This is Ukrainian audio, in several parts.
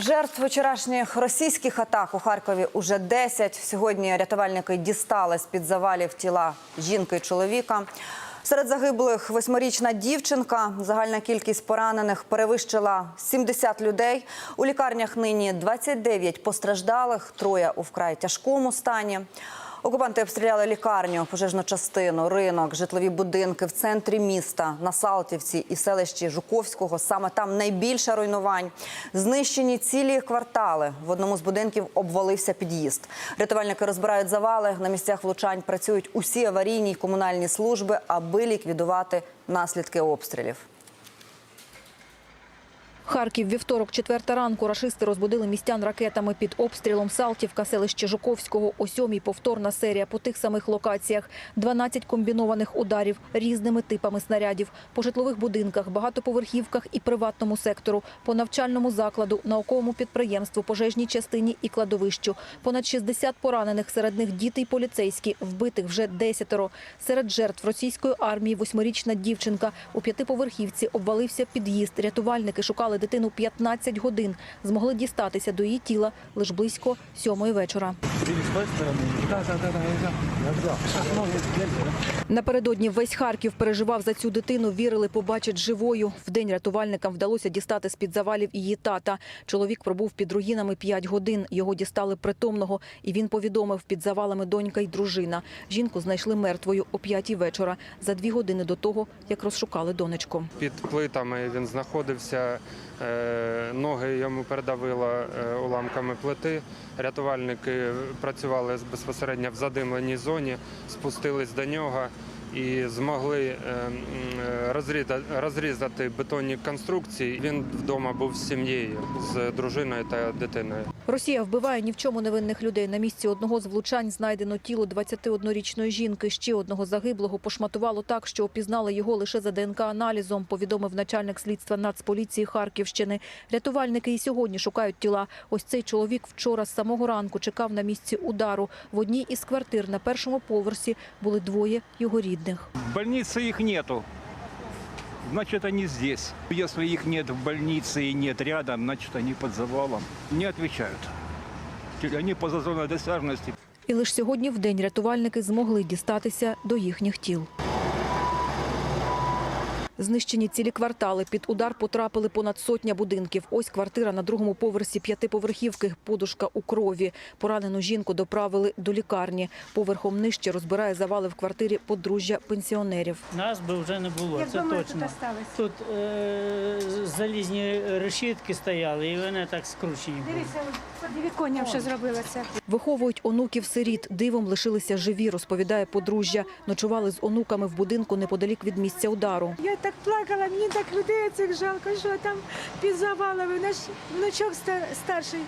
Жертв вчорашніх російських атак у Харкові уже 10. Сьогодні рятувальники дістали з-під завалів тіла жінки і чоловіка. Серед загиблих восьмирічна дівчинка. Загальна кількість поранених перевищила 70 людей. У лікарнях нині 29 постраждалих, троє у вкрай тяжкому стані. Окупанти обстріляли лікарню, пожежну частину, ринок, житлові будинки в центрі міста, на Салтівці і селищі Жуковського. Саме там найбільше руйнувань. Знищені цілі квартали. В одному з будинків обвалився під'їзд. Рятувальники розбирають завали. На місцях влучань працюють усі аварійні й комунальні служби, аби ліквідувати наслідки обстрілів. Харків, вівторок, четверта ранку. Рашисти розбудили містян ракетами під обстрілом Салтівка, селище Жуковського. О сьомій повторна серія по тих самих локаціях. 12 комбінованих ударів різними типами снарядів. По житлових будинках, багатоповерхівках і приватному сектору. По навчальному закладу, науковому підприємству, пожежній частині і кладовищу. Понад 60 поранених, серед них діти й поліцейські. Вбитих вже десятеро. Серед жертв російської армії восьмирічна дівчинка. У п'ятиповерхівці обвалився під'їзд. Рятувальники шукали дитину 15 годин. Змогли дістатися до її тіла лише близько сьомої вечора. Напередодні весь Харків переживав за цю дитину, вірили, побачить живою. Вдень рятувальникам вдалося дістати з-під завалів її тата. Чоловік пробув під руїнами 5 годин. Його дістали притомного, і він повідомив, під завалами донька й дружина. Жінку знайшли мертвою о 5 вечора, за дві години до того, як розшукали донечку. Під плитами він знаходився, ноги йому передавило е, уламками плити. Рятувальники працювали безпосередньо в задимленій зоні, спустились до нього і змогли е, е, розрізати бетонні конструкції. Він вдома був з сім'єю, з дружиною та дитиною. Росія вбиває ні в чому невинних людей. На місці одного з влучань знайдено тіло 21-річної жінки. Ще одного загиблого пошматувало так, що опізнали його лише за ДНК-аналізом, повідомив начальник слідства Нацполіції Харківщини. Рятувальники і сьогодні шукають тіла. Ось цей чоловік вчора з самого ранку чекав на місці удару. В одній із квартир на першому поверсі були двоє його рідних. В больниці їх нету. Значит, они здесь. Если их нет в больнице и нет рядом, значит, они под завалом. Не отвечают. Они поза зоной досяжности. І лише сьогодні в день рятувальники змогли дістатися до їхніх тіл. Знищені цілі квартали. Під удар потрапили понад сотня будинків. Ось квартира на другому поверсі п'ятиповерхівки. Подушка у крові. Поранену жінку доправили до лікарні. Поверхом нижче розбирає завали в квартирі подружжя пенсіонерів. Нас би вже не було, це точно. тут? Тут е, залізні решітки стояли, і вони так скручені були. Дивіться, віконням що зробила це. Виховують онуків сиріт. Дивом лишилися живі, розповідає подружжя. Ночували з онуками в будинку неподалік від місця удару. Я так плакала, мені так людей цих жалко, що там під завалами. Наш внучок старший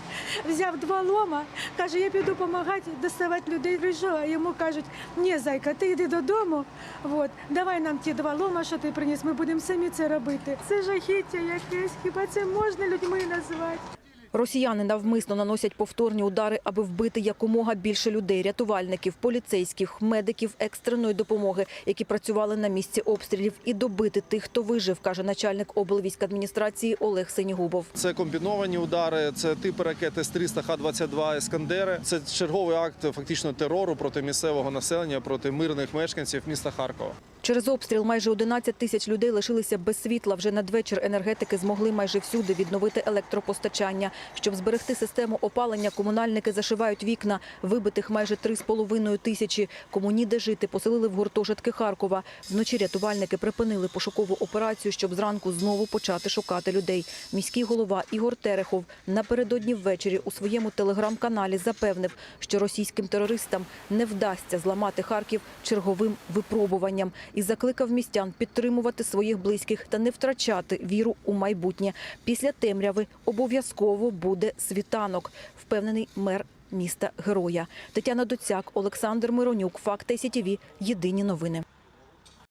взяв два лома, каже, я піду допомагати доставати людей. А йому кажуть, ні, зайка, ти йди додому, от, давай нам ті два лома, що ти приніс, ми будемо самі це робити. Це жахіття якесь, хіба це можна людьми назвати? Росіяни навмисно наносять повторні удари, аби вбити якомога більше людей, рятувальників, поліцейських, медиків екстреної допомоги, які працювали на місці обстрілів, і добити тих, хто вижив, каже начальник облвійськадміністрації Олег Сенігубов. Це комбіновані удари, це типи ракет С-300, Х-22, Ескандери. Це черговий акт фактично терору проти місцевого населення, проти мирних мешканців міста Харкова. Через обстріл майже 11 тисяч людей лишилися без світла. Вже надвечір енергетики змогли майже всюди відновити електропостачання. Щоб зберегти систему опалення, комунальники зашивають вікна. Вибитих майже 3,5 тисячі. Кому ніде жити, поселили в гуртожитки Харкова. Вночі рятувальники припинили пошукову операцію, щоб зранку знову почати шукати людей. Міський голова Ігор Терехов напередодні ввечері у своєму телеграм-каналі запевнив, що російським терористам не вдасться зламати Харків черговим випробуванням і закликав містян підтримувати своїх близьких та не втрачати віру у майбутнє. Після темряви обов'язково буде світанок, впевнений мер міста Героя. Тетяна Доцяк, Олександр Миронюк, Факти СІТІВІ. Єдині новини.